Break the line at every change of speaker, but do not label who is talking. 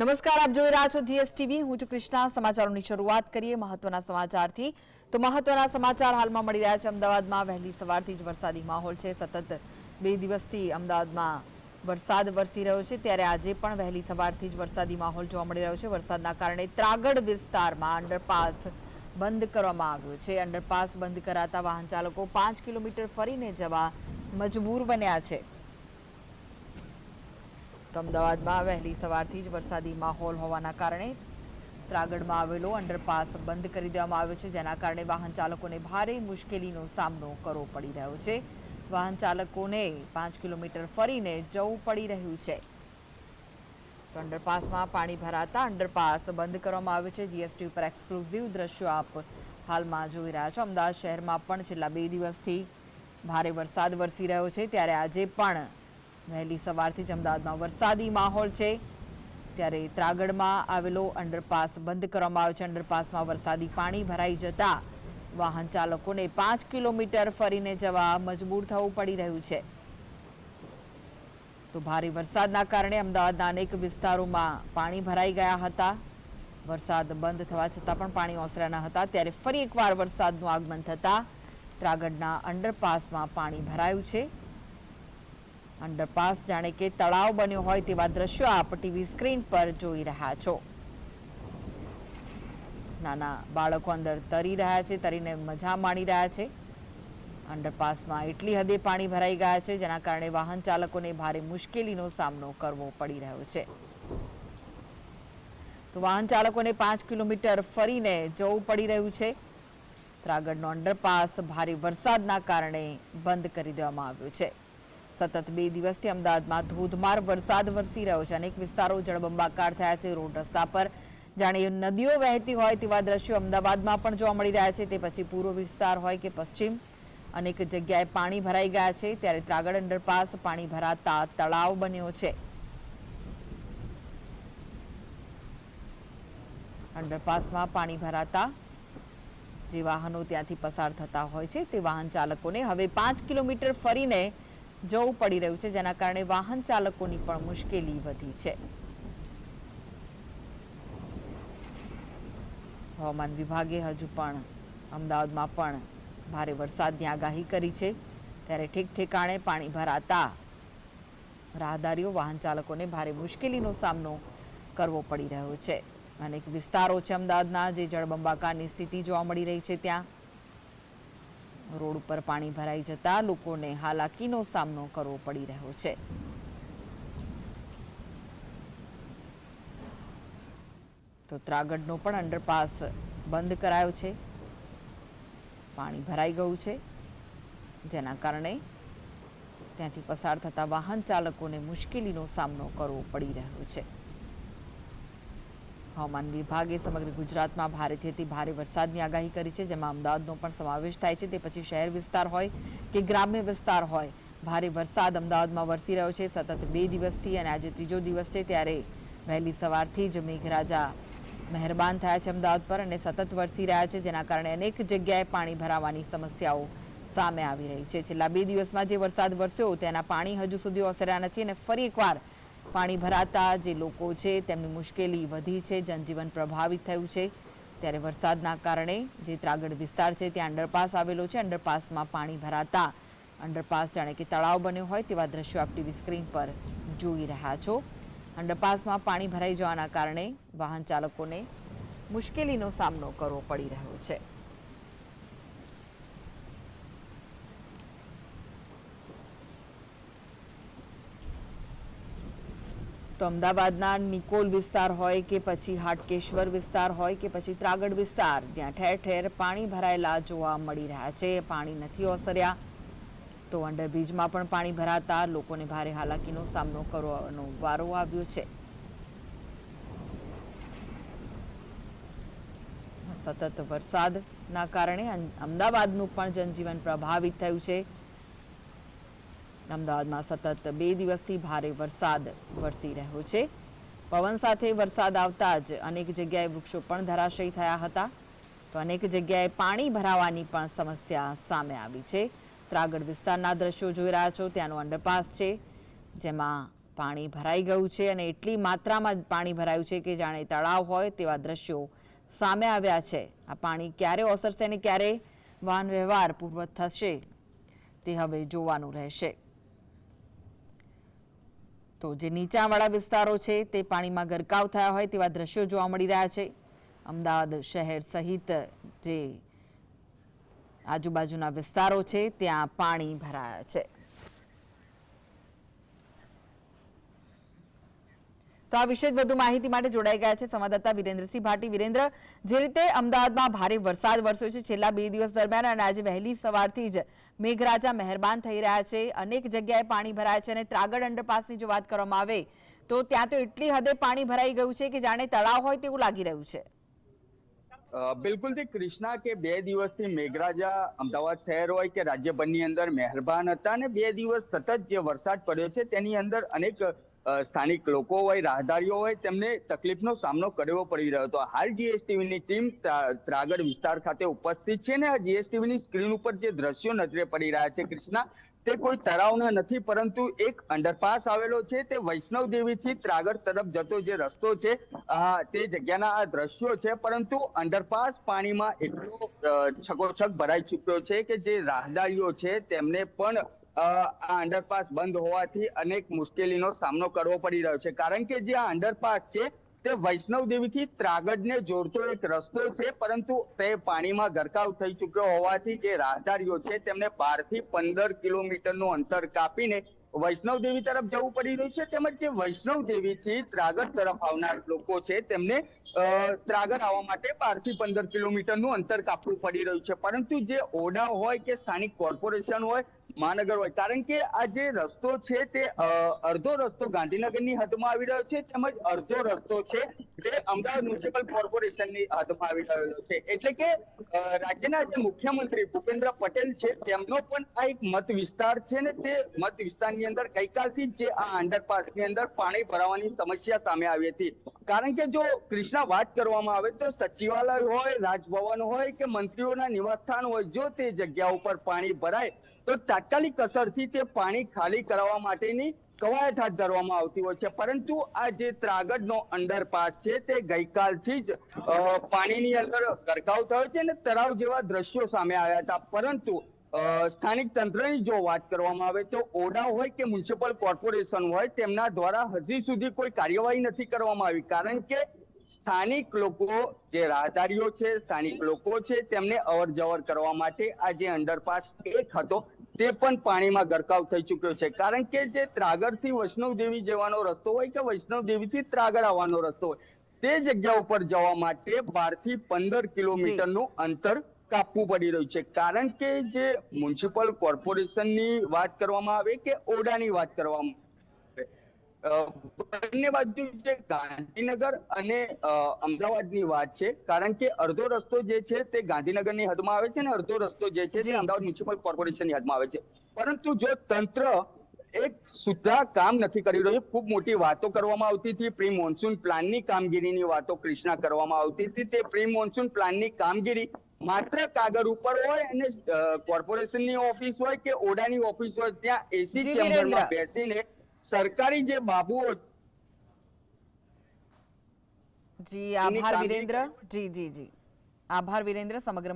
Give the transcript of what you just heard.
નમસ્કાર, આપ જોઈ રહ્યા છો જીએસટીવી. હું છું કૃષ્ણા. સમાચારોની શરૂઆત કરીએ મહત્વના સમાચારથી. તો મહત્વના સમાચાર હાલમાં મળી રહ્યા છે. અમદાવાદમાં વહેલી સવારથી જ વરસાદી માહોલ છે. સતત બે દિવસથી અમદાવાદમાં વરસાદ વરસી રહ્યો છે. ત્યારે આજે પણ વહેલી સવારથી જ વરસાદી માહોલ જોવા મળી રહ્યો છે. વરસાદના કારણે ત્રાગડ વિસ્તારમાં અંડરપાસ બંધ કરવામાં આવ્યો છે. અંડરપાસ બંધ કરાતા વાહન ચાલકો પાંચ કિલોમીટર ફરીને જવા મજબૂર બન્યા છે. તો અમદાવાદમાં વહેલી સવારથી જ વરસાદી માહોલ હોવાના કારણે ત્રાગડમાં આવેલો અંડરપાસ બંધ કરી દેવામાં આવ્યો છે, જેના કારણે વાહન ચાલકોને ભારે મુશ્કેલીનો સામનો કરવો પડી રહ્યો છે. વાહન ચાલકોને પાંચ કિલોમીટર ફરીને જવું પડી રહ્યું છે. તો અંડરપાસમાં પાણી ભરાતા અંડરપાસ બંધ કરવામાં આવ્યો છે. જીએસટી ઉપર એક્સક્લુઝિવ દ્રશ્યો આપ હાલમાં જોઈ રહ્યા છો. અમદાવાદ શહેરમાં પણ છેલ્લા બે દિવસથી ભારે વરસાદ વરસી રહ્યો છે. ત્યારે આજે પણ વહેલી સવારથી જ અમદાવાદમાં વરસાદી માહોલ છે. ત્યારે ત્રાગડમાં આવેલો અંડરપાસ બંધ કરવામાં આવ્યો છે. અંડરપાસમાં વરસાદી પાણી ભરાઈ જતા વાહન ચાલકોને પાંચ કિલોમીટર ફરીને જવા મજબૂર થવું પડી રહ્યું છે. તો ભારે વરસાદના કારણે અમદાવાદના અનેક વિસ્તારોમાં પાણી ભરાઈ ગયા હતા. વરસાદ બંધ થવા છતાં પણ પાણી ઓસર્યા ન હતા. ત્યારે ફરી એકવાર વરસાદનું આગમન થતાં ત્રાગડના અંડરપાસમાં પાણી ભરાયું છે. અંડરપાસ જાણે કે તળાવ બન્યો હોય તેવા દ્રશ્યો આપ ટીવી સ્ક્રીન પર જોઈ રહ્યા છો. નાના બાળકો અંદર તરી રહ્યા છે, તરીને મજા માણી રહ્યા છે. અંડરપાસમાં એટલી હદે પાણી ભરાઈ ગયા છે, જેના કારણે વાહન ચાલકોને ભારે મુશ્કેલીનો સામનો કરવો પડી રહ્યો છે. તો વાહન ચાલકોને પાંચ કિલોમીટર ફરીને જવું પડી રહ્યું છે. ત્રાગડનો અંડરપાસ ભારે વરસાદના કારણે બંધ કરી દેવામાં આવ્યો છે. સતત બે દિવસથી અમદાવાદમાં ધોધમાર વરસાદ વરસી રહ્યો છે. અનેક વિસ્તારો જળબંબાકાર થયા છે. રોડ રસ્તા પર જાણે નદીઓ વહેતી હોય તેવા દ્રશ્યો અમદાવાદમાં પણ જોવા મળી રહ્યા છે. તે પછી પૂર્વ વિસ્તાર હોય કે પશ્ચિમ, અનેક જગ્યાએ પાણી ભરાઈ ગયા છે. ત્યારે ત્રાગડ અંડરપાસ પાણી ભરાતા તળાવ બન્યો છે. અંડરપાસમાં પાણી ભરાતા જે વાહનો ત્યાંથી પસાર થતા હોય છે, તે વાહન ચાલકોને હવે પાંચ કિલોમીટર ફરીને જવું પડી રહ્યું છે, જેના કારણે વાહન ચાલકોની પણ મુશ્કેલી વધી છે. હવામાન વિભાગે હજુ પણ અમદાવાદમાં પણ ભારે વરસાદની આગાહી કરી છે. ત્યારે ઠેક ઠેકાણે પાણી ભરાતા રાહદારીઓ વાહન ચાલકોને ભારે મુશ્કેલીનો સામનો કરવો પડી રહ્યો છે. અનેક વિસ્તારો છે અમદાવાદના, જે જળબંબાકારની સ્થિતિ જોવા મળી રહી છે ત્યાં. રોડ ઉપર પાણી ભરાઈ જતા લોકોને હાલાકીનો સામનો કરવો પડી રહ્યો છે. તો ત્રાગડનો પણ અંડરપાસ બંધ કરાયો છે. પાણી ભરાઈ ગયું છે. જેના કારણે ત્યાંથી પસાર થતા વાહન ચાલકોને મુશ્કેલીનો સામનો કરવો પડી રહ્યો છે. હવામાન વિભાગે સમગ્ર ગુજરાતમાં ભારેથી ભારે વરસાદની આગાહી કરી છે, જેમાં અમદાવાદનો પણ સમાવેશ થાય છે. તે પછી શહેર વિસ્તાર હોય કે ગ્રામ્ય વિસ્તાર હોય, ભારે વરસાદ અમદાવાદમાં વરસી રહ્યો છે. સતત બે દિવસથી અને આજે ત્રીજો દિવસ છે ત્યારે વહેલી સવારથી જ મેઘરાજા મહેરબાન થયા છે અમદાવાદ પર અને સતત વરસી રહ્યા છે, જેના કારણે અનેક જગ્યાએ પાણી ભરાવાની સમસ્યાઓ સામે આવી રહી છે. છેલ્લા બે દિવસમાં જે વરસાદ વરસ્યો તેના પાણી હજુ સુધી ઓસર્યા નથી અને ફરી એકવાર પાણી ભરાતા જે લોકો છે તેમની મુશ્કેલી વધી છે, જનજીવન પ્રભાવિત થયું છે. ત્યારે વરસાદના કારણે જે ત્રાગડ વિસ્તાર છે ત્યાં અંડરપાસ આવેલો છે. અંડરપાસમાં પાણી ભરાતા અંડરપાસ જાણે કે તળાવ બન્યો હોય તેવા દ્રશ્યો આપ ટીવી સ્ક્રીન પર જોઈ રહ્યા છો. અંડરપાસમાં પાણી ભરાઈ જવાના કારણે વાહન ચાલકોને મુશ્કેલીનો સામનો કરવો પડી રહ્યો છે. તો અમદાવાદના નિકોલ વિસ્તાર હોય કે પછી હાટકેશ્વર વિસ્તાર હોય કે પછી ત્રાગડ વિસ્તાર, જ્યાં ઠેર ઠેર પાણી ભરાયેલા જોવા મળી રહ્યા છે. પાણી નથી ઓસર્યા તો અંડરબ્રિજમાં પણ પાણી ભરાતા લોકોને ભારે હાલાકીનો સામનો કરવાનો વારો આવ્યો છે. સતત વરસાદના કારણે અમદાવાદનું પણ જનજીવન પ્રભાવિત થયું છે. અમદાવાદમાં સતત બે દિવસથી ભારે વરસાદ વરસી રહ્યો છે. પવન સાથે વરસાદ આવતા જ અનેક જગ્યાએ વૃક્ષો પણ ધરાશયી થયા હતા. તો અનેક જગ્યાએ પાણી ભરાવાની પણ સમસ્યા સામે આવી છે. ત્રાગડ વિસ્તારના દ્રશ્યો જોઈ રહ્યા છો, ત્યાંનો અંડરપાસ છે, જેમાં પાણી ભરાઈ ગયું છે અને એટલી માત્રામાં પાણી ભરાયું છે કે જાણે તળાવ હોય તેવા દ્રશ્યો સામે આવ્યા છે. આ પાણી ક્યારે ઓસરશે અને ક્યારે વાહન વ્યવહાર પૂર્વત થશે તે હવે જોવાનું રહેશે. તો જે નીચાણવાળા વિસ્તારો છે, તે પાણીમાં ગરકાવ થયા હોય તેવા દ્રશ્યો જોવા મળી રહ્યા છે. અમદાવાદ શહેર સહિત જે આજુબાજુના વિસ્તારો છે, ત્યાં પાણી ભરાયા છે. તો આ વિશે વધુ માહિતી માટે જોડાઈ ગયા છે સંવાદદાતા વિરેન્દ્રસિંહ ભાટી. વિરેન્દ્ર, જે રીતે અમદાવાદમાં ભારે વરસાદ વરસ્યો છે, છેલ્લા બે દિવસ દરમિયાન અને આજે વહેલી સવારથી જ મેઘરાજા મહેરબાન થઈ રહ્યા છે, અનેક જગ્યાએ પાણી ભરાયા છે અને ત્રાગડ અંડરપાસની જો વાત કરવામાં આવે, તો ત્યાં તો એટલી હદે પાણી ભરાઈ ગયું છે કે જાણે તળાવ હોય તેવું લાગી રહ્યું છે.
બિલકુલથી કૃષ્ણા, કે બે દિવસથી મેઘરાજા અમદાવાદ શહેર હોય કે રાજ્યભરની અંદર મહેરબાન હતા અને બે દિવસ સતત જે વરસાદ પડ્યો છે, તેની અંદર અનેક સ્થાનિક લોકો હોય, રાહદારીઓ હોય, તેમને તકલીફનો સામનો કરવો પડી રહ્યો હતો. હાલ જીએસટીવીની ટીમ ત્રા- ત્રાગડ વિસ્તાર ખાતે ઉપસ્થિત છે ને આ જીએસટીવીની સ્ક્રીન ઉપર જે દ્રશ્યો નજરે પડી રહ્યા છે, કૃષ્ણા, તે કોઈ તળાવના નથી, પરંતુ એક અંડરપાસ આવેલો છે. તે વૈષ્ણવ દેવીથી ત્રાગડ તરફ જતો જે રસ્તો છે તે જગ્યાના આ દ્રશ્યો છે, પરંતુ અંડરપાસ પાણીમાં એટલો છકોછક ભરાઈ ચૂક્યો છે કે જે રાહદારીઓ છે, તેમને પણ આ અંડરપાસ બંધ હોવાથી અનેક મુશ્કેલીનો સામનો કરવો પડી રહ્યો છે. કારણ કે જે આ અંડરપાસ છે, તે વૈષ્ણવ દેવીથી ત્રાગડને જોડતો એક રસ્તો છે, પરંતુ તે પાણીમાં ગરકાવ થઈ ચૂક્યો હોવાથી જે રાહદારીઓ છે, તેમને બારથી પંદર કિલોમીટરનું અંતર કાપીને વૈષ્ણવ દેવી તરફ જવું પડી રહ્યું છે તેમજ જે વૈષ્ણવ દેવીથી ત્રાગર તરફ આવનાર લોકો છે તેમને ત્રાગર આવવા માટે બારથી પંદર કિલોમીટરનું અંતર કાપવું પડી રહ્યું છે. પરંતુ જે ઓડા હોય કે સ્થાનિક કોર્પોરેશન હોય, મહાનગર હોય, કારણ કે આ જે રસ્તો છે તે અડધો રસ્તો ગાંધીનગરની હદમાં આવી રહ્યો છે તેમજ અડધો રસ્તો છે તે અમદાવાદ મ્યુનિસિપલ કોર્પોરેશનની હાથમાં આવી રહ્યો છે. એટલે કે રાજ્યના જે મુખ્યમંત્રી ભૂપેન્દ્ર પટેલ છે, તેમનો પણ આ એક મત વિસ્તાર છે ને તે મત વિસ્તારની અંદર ગઈકાલથી જે આ અંડરપાસની અંદર પાણી ભરાવાની સમસ્યા સામે આવી હતી. કારણ કે જો કૃષ્ણા વાત કરવામાં આવે તો સચિવાલય હોય, રાજભવન હોય કે મંત્રીઓના નિવાસસ્થાન હોય, જો તે જગ્યા ઉપર પાણી ભરાય, તો તાત્કાલિક અસરથી તે પાણી ખાલી કરાવવા માટેની કવાયત હાથ ધરવામાં આવતી હોય છે. પરંતુ આ જે ત્રાગડનો અંડરપાસ છે તે ગઈકાલથી જ પાણીની અંદર ગરકાવ થયો છે અને તળાવ જેવા દ્રશ્યો સામે આવ્યા હતા. પરંતુ સ્થાનિક તંત્રની જો વાત કરવામાં આવે તો ઓડા હોય કે મ્યુનિસિપલ કોર્પોરેશન હોય તેમના દ્વારા હજી સુધી કોઈ કાર્યવાહી નથી કરવામાં આવી. કારણ કે સ્થાનિક લોકો જે રાહદારીઓ છે, સ્થાનિક લોકો છે તેમને અવર જવર કરવા માટે આ જે અંડરપાસ એક હતો તે પણ પાણીમાં ગરકાવ થઈ ચુક્યો છે. કારણ કે જે ત્રાગડથી વૈષ્ણવ દેવી જવાનો રસ્તો હોય કે વૈષ્ણવ દેવીથી ત્રાગર આવવાનો રસ્તો હોય તે જગ્યા ઉપર જવા માટે બારથી પંદર કિલોમીટરનું અંતર કાપવું પડી રહ્યું છે. કારણ કે જે મ્યુનિસિપલ કોર્પોરેશનની વાત કરવામાં આવે કે ઓડાની વાત કરવામાં બંને બાજુ જે ગાંધીનગર અને અમદાવાદની વાત છે કારણ કે અડધો રસ્તો જે છે તે ગાંધીનગરની હદમાં આવે છે અને અડધો રસ્તો જે છે તે અમદાવાદ મ્યુનિસિપલ કોર્પોરેશનની હદમાં આવે છે. પરંતુ જો તંત્ર એક સુધા કામ નથી કરી રહ્યું ખૂબ મોટી વાતો કરવામાં આવતી હતી પ્રી મોન્સૂન પ્લાનની કામગીરીની વાતો કૃષ્ણા કરવામાં આવતી હતી તે પ્રી મોન્સૂન પ્લાનની કામગીરી માત્ર કાગળ ઉપર હોય અને કોર્પોરેશનની ઓફિસ હોય કે ઓડાની ઓફિસ હોય ત્યાં એસી ચેમ્બરમાં બેસીને સરકારી જે બાબુઓ
જી આભાર વિરેન્દ્ર. જી જી જી. આભાર વિરેન્દ્ર સમગ્ર